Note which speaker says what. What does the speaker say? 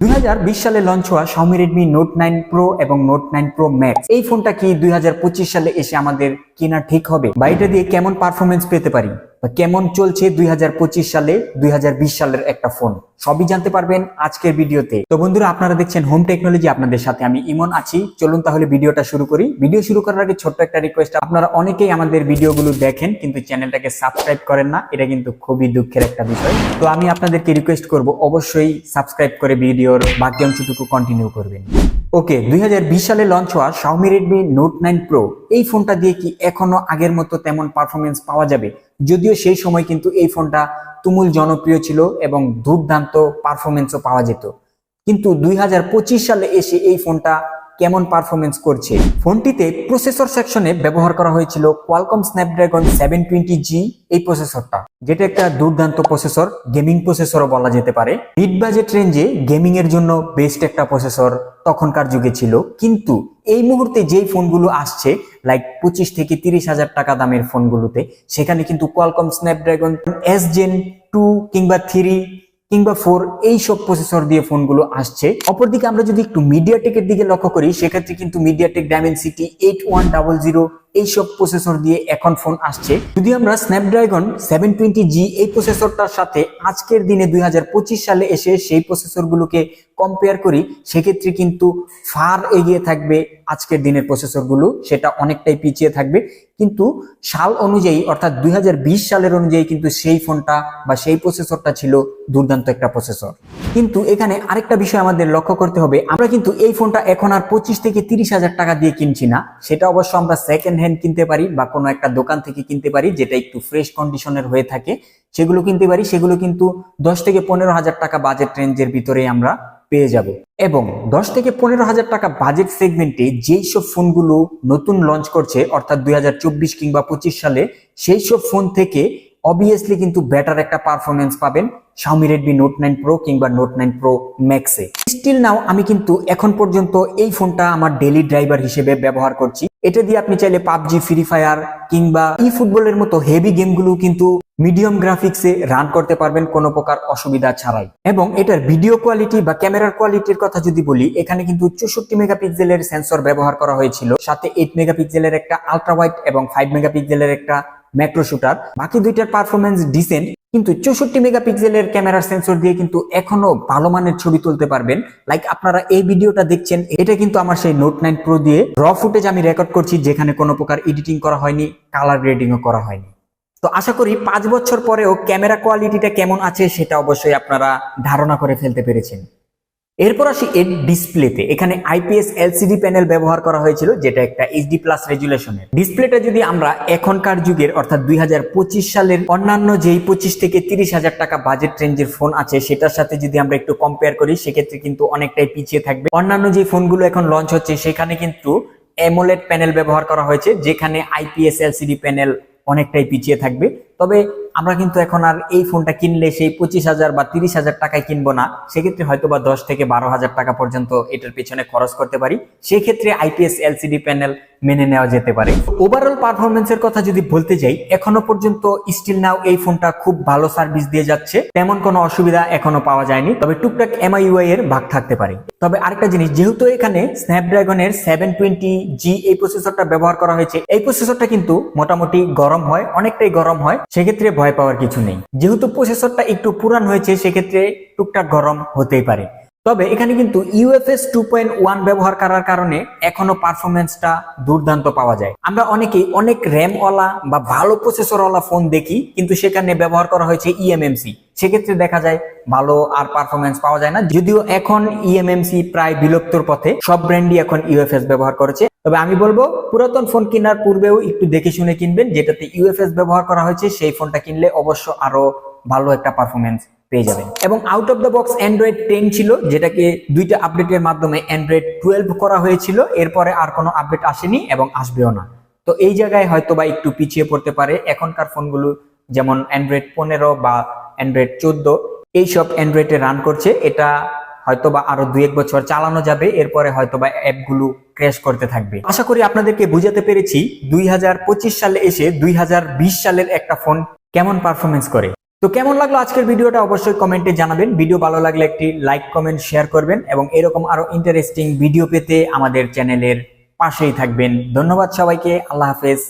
Speaker 1: দুই হাজার বিশ সালে লঞ্চ হওয়া Xiaomi Redmi Note 9 Pro এবং Note 9 Pro Max এই ফোনটা কি দুই হাজার পঁচিশ সালে এসে আমাদের কেনা ঠিক হবে? বা এটা দিয়ে কেমন পারফরমেন্স পেতে পারি? কেমন চলছে দুই হাজার পঁচিশ সালে, দুই হাজার বিশ সালের একটা ফোন? সবই জানতে পারবেন আজকের ভিডিওতে। তো বন্ধুরা, আপনারা দেখছেন হোম টেকনোলজি আপনাদের সাথে আমি ইমন আছি। চলুন তাহলে ভিডিওটা শুরু করি। ভিডিও শুরু করার আগে ছোট্ট একটা রিকোয়েস্ট আপনারা অনেকেই আমাদের ভিডিওগুলো দেখেন, কিন্তু চ্যানেলটাকে সাবস্ক্রাইব করেন না। এটা কিন্তু খুবই দুঃখের একটা বিষয়। তো আমি আপনাদেরকে রিকোয়েস্ট করব, অবশ্যই সাবস্ক্রাইব করে ভিডিওর বাকি অংশটুকু কন্টিনিউ করবেন। ওকে, দুই হাজার বিশ সালে লঞ্চ হওয়া Xiaomi Redmi Note nine Pro এই ফোনটা দিয়ে কি এখনও আগের মতো তেমন পারফরমেন্স পাওয়া যাবে? যদিও সেই সময় কিন্তু এই ফোনটা তুমুল জনপ্রিয় ছিল এবং দুর্দান্ত পারফরমেন্সও পাওয়া যেত। কিন্তু দুই হাজার পঁচিশ সালে এসে এই ফোনটা কেমন পারফরমেন্স করছে? ফোনটিতে প্রসেসর সেকশনে ব্যবহার করা হয়েছিল Qualcomm Snapdragon seven twenty G এই প্রসেসরটা যেটা একটা দুর্দান্ত প্রসেসর গেমিং প্রসেসরও বলা যেতে পারে। মিড বাজেট রেঞ্জে গেমিং এর জন্য বেস্ট একটা প্রসেসর তখনকার যুগে ছিল। কিন্তু এই মুহূর্তে যেই ফোনগুলো আসছে লাইক পঁচিশ থেকে তিরিশ হাজার টাকা দামের ফোনগুলোতে, সেখানে কিন্তু Qualcomm Snapdragon S gen two কিংবা থ্রি কিংবা ফোর এইসব প্রসেসর দিয়ে ফোনগুলো আসছে। অপরদিকে আমরা যদি একটু মিডিয়াটেকের দিকে লক্ষ্য করি, সেক্ষেত্রে কিন্তু MediaTek Dimensity eight one double zero এইসব প্রসেসর দিয়ে এখন ফোন আসছে। যদি আমরা স্ন্যাপড্রাগন সেভেন টোয়েন্টি জি এই প্রসেসরটার সাথে আজকের দিনে দুই হাজার পঁচিশ সালে এসে সেই প্রসেসরগুলোকে কম্পেয়ার করি, সেক্ষেত্রে কিন্তু ফার এগিয়ে থাকবে আজকের দিনের প্রসেসরগুলো সেটা অনেকটাই পিছিয়ে থাকবে। কিন্তু সাল অনুযায়ী, অর্থাৎ দুই হাজার বিশ সালের অনুযায়ী কিন্তু সেই ফোনটা বা সেই প্রসেসরটা ছিল দুর্দান্ত একটা প্রসেসর কিন্তু এখানে আরেকটা বিষয় আমাদের লক্ষ্য করতে হবে, আমরা কিন্তু এই ফোনটা এখন আর পঁচিশ থেকে তিরিশ হাজার টাকা দিয়ে কিনছি না। সেটা অবশ্য আমরা সেকেন্ড হ্যান্ড কিনতে পারি বা কোনো একটা দোকান থেকে কিনতে পারি যেটা একটু ফ্রেশ কন্ডিশনের হয়ে থাকে, সেগুলো কিনতে পারি, সেগুলো কিন্তু দশ থেকে পনেরো হাজার টাকা বাজেট রেঞ্জের ভিতরে আমরা পেয়ে যাব। এবং দশ থেকে পনেরো হাজার টাকা বাজেট সেগমেন্টে যেই সব ফোনগুলো নতুন লঞ্চ করছে, অর্থাৎ দু হাজার চব্বিশ কিংবা পঁচিশ সালে, সেই সব ফোন থেকে অবভিয়াসলি কিন্তু বেটার একটা পারফরমেন্স পাবেন Xiaomi Redmi Note 9 Pro কিংবা নোট নাইন প্রো ম্যাক্সে স্টিল নাও আমি কিন্তু এখন পর্যন্ত এই ফোনটা আমার ডেলি ড্রাইভার হিসেবে ব্যবহার করছি। এটা দিয়ে আপনি চাইলে পাবজি ফ্রি ফায়ার কিংবা ই ফুটবলের মতো হেভি গেমগুলো কিন্তু মিডিয়াম গ্রাফিক্সে রান করতে পারবেন কোনো প্রকার অসুবিধা ছাড়াই। এবং এটার ভিডিও কোয়ালিটি বা ক্যামেরার কোয়ালিটির কথা যদি বলি, এখানে কিন্তু চৌষট্টি মেগাপিক্সেলের সেন্সর ব্যবহার করা হয়েছিল। সাথে এইট মেগাপিক্সেলের একটা আলট্রা ওয়াইড এবং ফাইভ মেগাপিক্সেলের একটা ম্যাক্রো শুটার। বাকি দুইটার পারফরমেন্স ডিসেন্ট কিন্তু চৌষট্টি মেগাপিক্সেলের ক্যামেরার সেন্সর দিয়ে কিন্তু এখনও ভালো মানের ছবি তুলতে পারবেন। লাইক আপনারা এই ভিডিওটা দেখছেন, এটা কিন্তু আমার সেই নোট নাইন প্রো দিয়ে র ফুটেজ আমি রেকর্ড করছি, যেখানে কোনো প্রকার এডিটিং করা হয়নি কালার গ্রেডিংও করা হয়নি। তো আশা করি পাঁচ বছর পরেও ক্যামেরা কোয়ালিটিটা কেমন আছে, সেটা অবশ্যই আপনারা ধারণা করে ফেলতে পেরেছেন। এরপর আসি এর ডিসপ্লেতে। এখানে আইপিএস এলসিডি প্যানেল ব্যবহার করা হয়েছিল, যেটা একটা এইচডি প্লাস রেজুলেশনের। ডিসপ্লেটা যদি আমরা এখনকার যুগের, অর্থাৎ দুই সালের অন্যান্য যেই পঁচিশ থেকে তিরিশ হাজার টাকা বাজেট রেঞ্জের ফোন আছে, সেটার সাথে যদি আমরা একটু কম্পেয়ার করি, সেক্ষেত্রে কিন্তু অনেকটাই পিছিয়ে থাকবে। অন্যান্য যে ফোনগুলো এখন লঞ্চ হচ্ছে, সেখানে কিন্তু অ্যামোলেড প্যানেল ব্যবহার করা হয়েছে, যেখানে আইপিএস এলসিডি প্যানেল অনেকটাই পিছিয়ে থাকবে। তবে আমরা কিন্তু এখন আর এই ফোনটা কিনলে সেই পঁচিশ হাজার বা তিরিশ হাজার টাকায় কিনবো না। সেক্ষেত্রে হয়তো বা দশ থেকে বারো হাজার টাকা পর্যন্ত এটার পিছনে খরচ করতে পারি। সেক্ষেত্রে আইপিএস এলসিডি প্যানেল মেনে নেওয়া যেতে পারে। ওভারঅল পারফরমেন্সের কথা যদি বলতে যাই, এখনও পর্যন্ত স্টিল নাও এই ফোনটা খুব ভালো সার্ভিস দিয়ে যাচ্ছে। তেমন কোনো অসুবিধা এখনও পাওয়া যায়নি, তবে টুকটাক এমআইউআই এর ভাগ থাকতে পারে। তবে আরেকটা জিনিস, যেহেতু এখানে স্ন্যাপড্রাগনের সেভেন টোয়েন্টি জি এই প্রসেসরটা ব্যবহার করা হয়েছে, এই প্রসেসরটা কিন্তু মোটামুটি গরম হয়, অনেকটাই গরম হয়, সেক্ষেত্রে ভয় পাওয়ার কিছু নেই। যেহেতু প্রসেসরটা একটু পুরান হয়েছে, সেক্ষেত্রে টুকটাক গরম হতেই পারে। তবে এখানে কিন্তু ইউএফএস টু ওয়ান ব্যবহার করার কারণে এখনও পারফরমেন্সটা দুর্দান্ত পাওয়া যায়। আমরা অনেকেই অনেক র্যামওয়ালা বা ভালো প্রসেসরওয়ালা ফোন দেখি, কিন্তু সেখানে ব্যবহার করা হয়েছে E ইএমএমসি সেক্ষেত্রে দেখা যায় ভালো আর পারফরমেন্স পাওয়া যায় না। যদিও এখন E ইএমএমসি প্রায় বিলুপ্তর পথে, সব ব্র্যান্ডই এখন ইউএফএস ব্যবহার করেছে। তবে আমি বলব, পুরাতন ফোন কেনার পূর্বেও একটু দেখে শুনে কিনবেন, যেটাতে ইউএফএস ব্যবহার করা হয়েছে, সেই ফোনটা কিনলে অবশ্য আরও ভালো একটা পারফরমেন্স পেয়ে যাবেন। এবং out of the box Android ten ছিল, যেটাকে দুইটা আপডেটের মাধ্যমে অ্যান্ড্রয়েড টুয়েলভ করা হয়েছিল। এরপরে আর কোনো আপডেট আসেনি এবং আসবেও না। তো এই জায়গায় হয়তো বা একটু পিছিয়ে পড়তে পারে এখনকার ফোনগুলো, যেমন অ্যান্ড্রয়েড পনেরো বা অ্যান্ড্রয়েড চোদ্দ। এইসব অ্যান্ড্রয়েডে রান করছে। এটা হয়তো বা আরও দুই এক বছর চালানো যাবে। এরপরে হয়তো বা অ্যাপগুলো ক্র্যাশ করতে থাকবে। আশা করি আপনাদেরকে বুঝাতে পেরেছি দুই হাজার পঁচিশ সালে এসে দুই হাজার বিশ সালের একটা ফোন কেমন পারফরমেন্স করে। তো কেমন লাগল আজকের ভিডিওটা? অবশ্যই কমেন্টে জানাবেন। ভিডিও ভালো লাগলে একটি লাইক, কমেন্ট, শেয়ার করবেন এবং এরকম আরও ইন্টারেস্টিং ভিডিও পেতে আমাদের চ্যানেলের পাশেই থাকবেন। ধন্যবাদ সবাইকে। আল্লাহ হাফেজ।